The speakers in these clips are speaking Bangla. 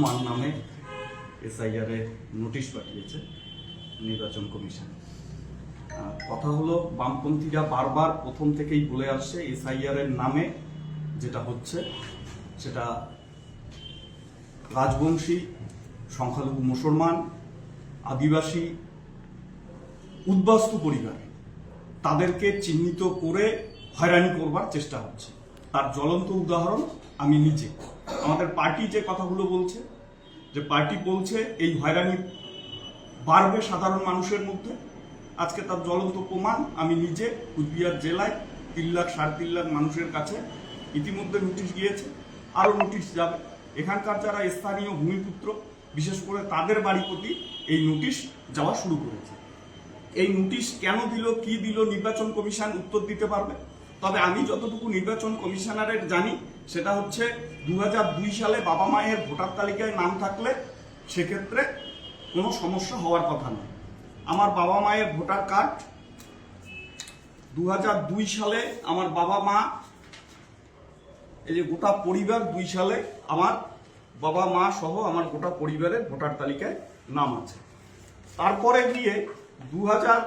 আমার নামে এসআইআর এ নোটিশ পাঠিয়েছে নির্বাচন কমিশন। কথা হলো, বামপন্থীরা বারবার প্রথম থেকেই বলে আসছে এসআইআর এর নামে যেটা হচ্ছে, সেটা রাজবংশী, সংখ্যালঘু মুসলমান, আদিবাসী, উদ্বাস্তু পরিবার, তাদেরকে চিহ্নিত করে হয়রানি করবার চেষ্টা হচ্ছে। তার জ্বলন্ত উদাহরণ আমি নিজে। আমাদের পার্টি যে কথাগুলো বলছে, যে পার্টি বলছে এই হয়রানি বাড়বে সাধারণ মানুষের মধ্যে। আজকে তার জ্বলন্ত প্রমাণ, আমি নিজে কুচবিহার জেলায় তিন লাখ, সাড়ে তিন লাখ মানুষের কাছে ইতিমধ্যে নোটিশ গিয়েছে আরও নোটিশ যাবে। এখানকার যারা স্থানীয় ভূমিপুত্র, বিশেষ করে তাদের বাড়ি প্রতি এই নোটিশ যাওয়া শুরু করেছে। এই নোটিশ কেন দিল, কি দিল, নির্বাচন কমিশন উত্তর দিতে পারবে? তবে আমি যতটুকু নির্বাচন কমিশনারের জানি, সেটা হচ্ছে দু হাজার দুই সালে বাবা মায়ের ভোটার তালিকায় নাম থাকলে সেক্ষেত্রে কোনো সমস্যা হওয়ার কথা নয়। আমার বাবা মায়ের ভোটার কার্ড দু হাজার দুই সালে আমার বাবা মা, এই যে গোটা পরিবার দুই সালে আমার বাবা মা সহ আমার গোটা পরিবারের ভোটার তালিকায় নাম আছে। তারপরে গিয়ে দু হাজার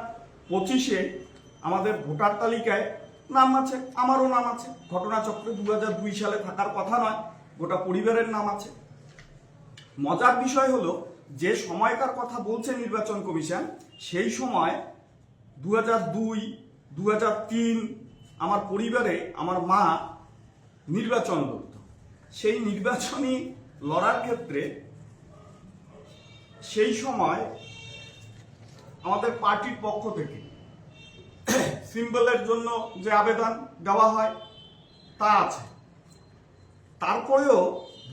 পঁচিশে আমাদের ভোটার তালিকায় নাম আছে, আমারও নাম আছে। ঘটনাচক্রে দু হাজার দুই সালে থাকার কথা নয়, গোটা পরিবারের নাম আছে। মজার বিষয় হলো, যে সময়কার কথা বলছে নির্বাচন কমিশন, সেই সময় দু হাজার দুই দু হাজার তিন আমার পরিবারে আমার মা নির্বাচন লড়ত সেই নির্বাচনী লড়ার ক্ষেত্রে সেই সময় আমাদের পার্টির পক্ষ থেকে সিম্বলের জন্য যে আবেদন দেওয়া হয় তা আছে। তারপরেও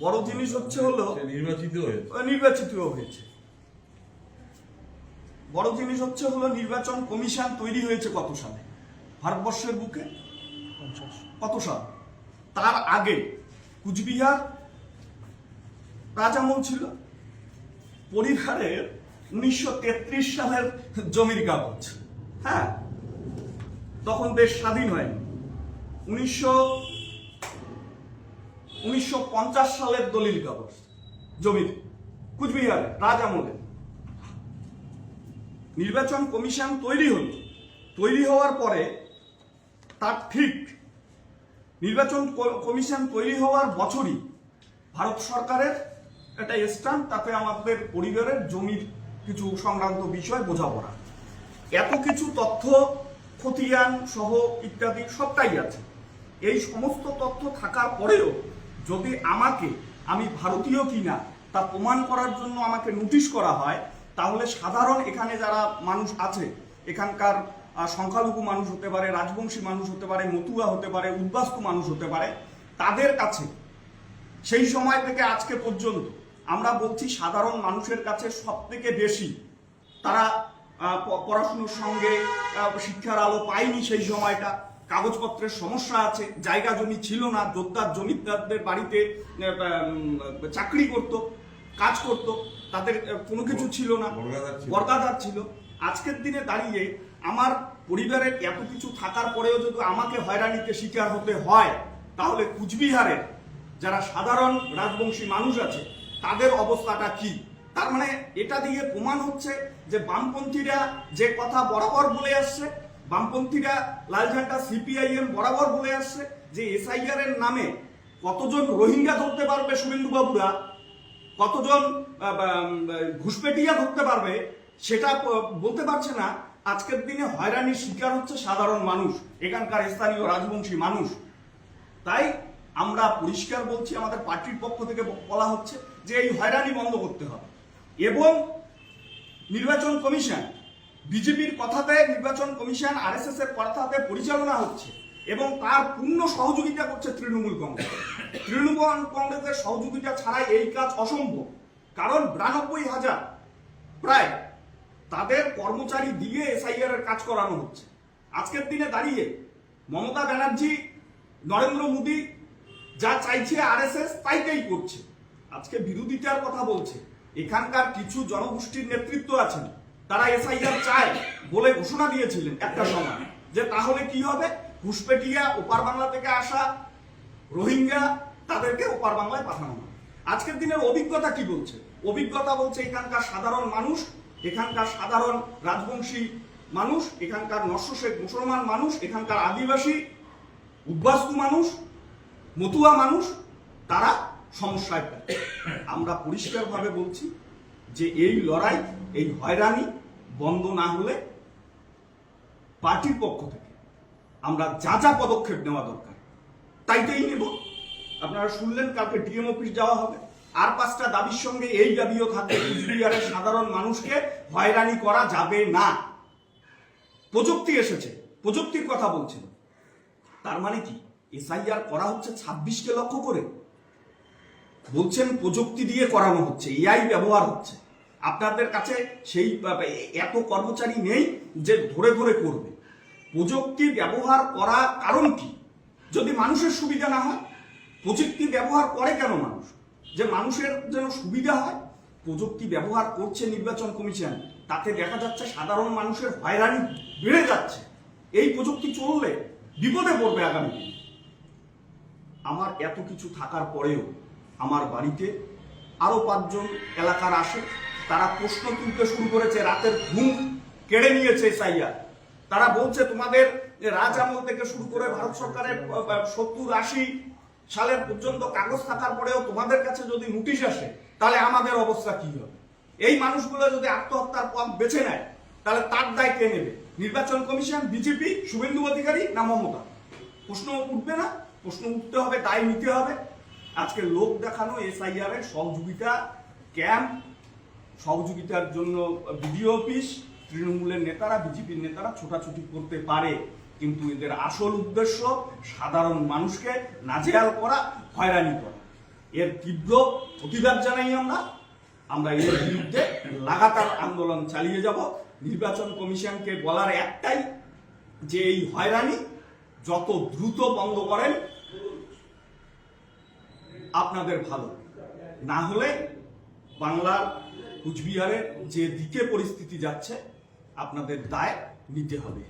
বড় জিনিস হচ্ছে হলো নির্বাচিত নির্বাচিত হয়েছে। বড় জিনিস হচ্ছে হলো নির্বাচন কমিশন তৈরি হয়েছে কত সালে? ভারতবর্ষের বুকে? কত সাল? তার আগে কুচবিহার রাজামল ছিল। পরিবারের উনিশশো সালের জমির কাগজ। হ্যাঁ? তখন দেশ স্বাধীন হয়নি। উনিশশো উনিশশো সালের দলিল কাগজ জমির কুচবিহারে রাজ আমলে নির্বাচন কমিশন তৈরি হলো। তৈরি হওয়ার পরে তার ঠিক নির্বাচন কমিশন তৈরি হওয়ার বছরই ভারত সরকারের একটা স্ট্যাম্প, তাতে আমাদের পরিবারের জমির কিছু সংক্রান্ত বিষয় বোঝাপড়া। এত কিছু তথ্য খতিয়ান সহ ইত্যাদি সবটাই আছে। এই সমস্ত তথ্য থাকার পরেও যদি আমাকে, আমি ভারতীয় কিনা, তা প্রমাণ করার জন্য আমাকে নোটিশ করা হয়, তাহলে সাধারণ এখানে যারা মানুষ আছে, এখানকার সংখ্যালঘু মানুষ হতে পারে, রাজবংশী মানুষ হতে পারে, মতুয়া হতে পারে, উদ্বাস্তু মানুষ হতে পারে, তাদের কাছে, সেই সময় থেকে আজকে পর্যন্ত আমরা বলছি সাধারণ মানুষের কাছে সব থেকে বেশি, তারা পড়াশুনোর সঙ্গে শিক্ষার আলো পায়নি সেই সময়টা। কাগজপত্রের সমস্যা আছে জায়গা জমি ছিল না জোরদার জমিদারদের বাড়িতে চাকরি করত কাজ করত তাদের কোনো কিছু ছিল না। বর্গাদার ছিল। ছিল। আজকের দিনে দাঁড়িয়ে আমার পরিবারের এত কিছু থাকার পরেও যদি আমাকে হয়রানিতে শিকার হতে হয় তাহলে কুচবিহারের যারা সাধারণ রাজবংশী মানুষ আছে তাদের অবস্থাটা কি? তার মানে এটা দিয়ে প্রমাণ হচ্ছে যে বামপন্থীরা যে কথা বরাবর বলে আসছে, বামপন্থীরা লাল ঝান্ডা সিপিআইএম বরাবর বলে আসছে যে এসআইআর এর নামে কতজন রোহিঙ্গা ধরতে পারবে শুভেন্দু বাবুরা কতজন ঘুষপেটিয়া ধরতে পারবে, সেটা বলতে পারছে না। আজকের দিনে হয়রানির শিকার হচ্ছে সাধারণ মানুষ, এখানকার স্থানীয় রাজবংশী মানুষ। তাই আমরা পরিষ্কার বলছি, আমাদের পার্টির পক্ষ থেকে বলা হচ্ছে যে এই হয়রানি বন্ধ করতে হবে। এবং নির্বাচন কমিশন, বিজেপির কথাতে নির্বাচন কমিশন আর আরএসএস এর কথাতে পরিচালনা হচ্ছে এবং তার পূর্ণ সহযোগিতা করছে তৃণমূল কংগ্রেস। তৃণমূল কংগ্রেসের সহযোগিতা ছাড়াই এই কাজ অসম্ভব। কারণ বিরানব্বই হাজার প্রায় তাদের কর্মচারী দিয়ে এসআইআর এর কাজ করানো হচ্ছে। আজকের দিনে দাঁড়িয়ে মমতা ব্যানার্জি, নরেন্দ্র মোদী যা চাইছে আরএসএস, তাইতেই করছে। আজকে বিরোধিতার কথা বলছে। এখানকার কিছু জনগোষ্ঠীর নেতৃত্ব আছেন, তারা এসআইআর চায় বলে ঘোষণা দিয়েছিলেন একটা সময় যে তাহলে কি হবে? ঘুষপেটিয়া ওপার বাংলা থেকে আসা রোহিঙ্গা তাদেরকে ওপার বাংলায় পাঠানো হবে। আজকের দিনের অভিজ্ঞতা কি বলছে? অভিজ্ঞতা বলছে এখানকার সাধারণ মানুষ, এখানকার সাধারণ রাজবংশী মানুষ, এখানকার নস্য শেখ মুসলমান মানুষ, এখানকার আদিবাসী, উদ্বাস্তু মানুষ, মতুয়া মানুষ, তারা সমস্যায় আমরা পরিষ্কারভাবে বলছি যে এই লড়াই, এই হয়রানি বন্ধ না হলে পার্টির পক্ষ থেকে আমরা যা যা পদক্ষেপ নেওয়া দরকার, তাইটাই নেব। আপনারা শুনলেন, কালকে ডিএম অফিস যাওয়া হবে। আর পাঁচটা দাবির সঙ্গে এই দাবিও থাকবে, কুচবিহারের সাধারণ মানুষকে হয়রানি করা যাবে না। প্রযুক্তি এসেছে, প্রযুক্তির কথা বলছেন। তার মানে কি? এসআইআর করা হচ্ছে ছাব্বিশকে লক্ষ্য করে? বলছেন প্রযুক্তি দিয়ে করানো হচ্ছে এআই ব্যবহার হচ্ছে। আপনাদের কাছে সেই, এত কর্মচারী নেই যে ধরে ধরে করবে। প্রযুক্তি ব্যবহার করা কারণ কি? যদি মানুষের সুবিধা না হয়, প্রযুক্তি ব্যবহার করে কেন মানুষ? যে মানুষের যেন সুবিধা হয়, প্রযুক্তি ব্যবহার করছে নির্বাচন কমিশন, তাতে দেখা যাচ্ছে সাধারণ মানুষের হয়রানি বেড়ে যাচ্ছে। এই প্রযুক্তি চললে বিপদে পড়বে আগামী দিনে। আমার এত কিছু থাকার পরেও আমার বাড়িতে আরও পাঁচজন এলাকার আসে তারা প্রশ্ন তুলতে শুরু করেছে, রাতের ঘুম কেড়ে নিয়েছে সাইয়া। তারা বলছে, তোমাদের রাজ আমল থেকে শুরু করে ভারত সরকারের সত্তর আশি সালের পর্যন্ত কাগজ থাকার পরেও তোমাদের কাছে যদি নোটিশ আসে, তাহলে আমাদের অবস্থা কি হবে? এই মানুষগুলো যদি আত্মহত্যার পথ বেছে নেয়, তাহলে তার দায় কে নেবে? নির্বাচন কমিশন, বিজেপি, শুভেন্দু অধিকারী না মমতা? প্রশ্ন উঠবে না? প্রশ্ন উঠতে হবে, দায় নিতে হবে। আজকে লোক দেখানো এসআইআর এর সহযোগিতা ক্যাম্প, সহযোগিতার জন্য বিডিও অফিস, তৃণমূলের নেতারা, বিজেপির নেতারা ছোটাছুটি করতে পারে। কিন্তু এদের আসল উদ্দেশ্য সাধারণ মানুষকে নাজেহাল করা, হয়রানি করা। এর তীব্র প্রতিবাদ জানাই আমরা। আমরা এর বিরুদ্ধে লাগাতার আন্দোলন চালিয়ে যাব। নির্বাচন কমিশনকে বলার একটাই যে এই হয়রানি যত দ্রুত বন্ধ করেন আপনাদের ভালো। না হলে বাংলার কুচবিহারের যে দিকে পরিস্থিতি যাচ্ছে আপনাদের দায় নিতে হবে।